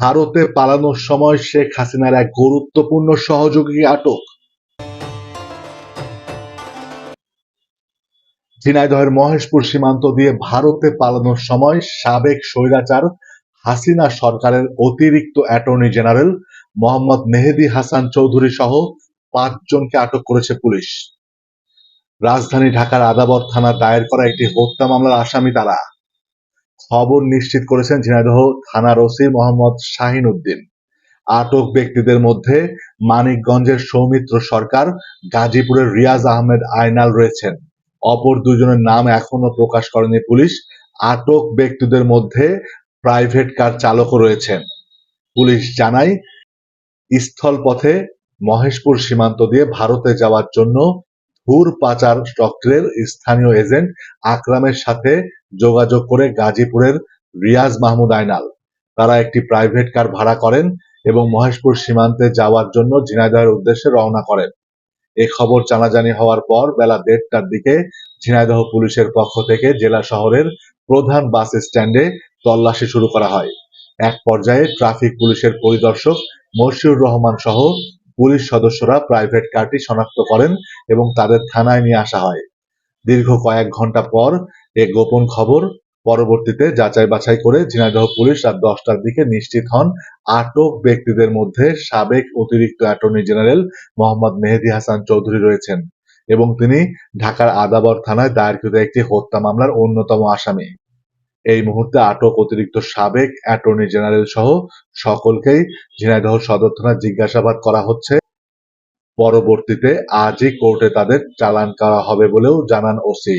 ভারতে পালানোর সময় শেখ হাসিনার এক গুরুত্বপূর্ণ সহযোগী আটক। ঝিনাইদহের মহেশপুর সীমান্ত দিয়ে ভারতে পালানোর সময় সাবেক স্বৈরাচার হাসিনা সরকারের অতিরিক্ত অ্যাটর্নি জেনারেল মোহাম্মদ মেহেদি হাসান চৌধুরী সহ পাঁচজনকে আটক করেছে পুলিশ। রাজধানী ঢাকার আদাবর থানা দায়ের করা একটি হত্যা মামলার আসামি তারা। খবর নিশ্চিত করেছেন ঝিনাইদহ থানার ওসি মোহাম্মদ শাহিন উদ্দিন আটক ব্যক্তিদের মধ্যে মানিকগঞ্জের সৌমিত্র সরকার, গাজীপুরের রিয়াজ আহমেদ আয়নাল রয়েছেন। অপর দুজনের নাম এখনও প্রকাশ করেনি পুলিশ। আটক ব্যক্তিদের মধ্যে প্রাইভেট কার চালকও রয়েছেন। পুলিশ জানায়, স্থলপথে মহেশপুর সীমান্ত দিয়ে ভারতে যাওয়ার জন্য ঘুর পাচার চক্রের স্থানীয় এজেন্ট আকরামের সাথে যোগাযোগ করে গাজীপুরের রিয়াজ মাহমুদ আইনাল। তারা একটি প্রাইভেট কার ভাড়া করেন এবং মহেশপুর সীমান্তে যাওয়ার জন্য ঝিনাইদহের উদ্দেশ্যে রওনা করেন। এ খবর জানাজানি হওয়ার পর বেলা দেড়টার দিকে ঝিনাইদহ পুলিশের পক্ষ থেকে জেলা শহরের প্রধান বাস স্ট্যান্ডে তল্লাশি শুরু করা হয়। এক পর্যায়ে ট্রাফিক পুলিশের পরিদর্শক মশিউর রহমান সহ পুলিশ সদস্যরা প্রাইভেট কারটি শনাক্ত করেন এবং তাদের থানায় নিয়ে আসা হয়। দীর্ঘ কয়েক ঘণ্টা পর এ গোপন খবর পরবর্তীতে যাচাই বাছাই করে ঝিনাইদহ পুলিশ রাত দশটার দিকে নিশ্চিত হন আটক ব্যক্তিদের মধ্যে সাবেক অতিরিক্ত অ্যাটর্নি জেনারেল মোহাম্মদ মেহেদী হাসান চৌধুরী রয়েছেন এবং তিনি ঢাকার আদাবর থানায় দায়েরকৃত একটি হত্যা মামলার অন্যতম আসামি। এই মুহূর্তে আটক অতিরিক্ত সাবেক অ্যাটর্নি জেনারেল সহ সকলকেই ঝিনাইদহ সদর থানায় জিজ্ঞাসাবাদ করা হচ্ছে। পরবর্তীতে আজই কোর্টে তাদের চালান করা হবে বলেও জানান ওসি।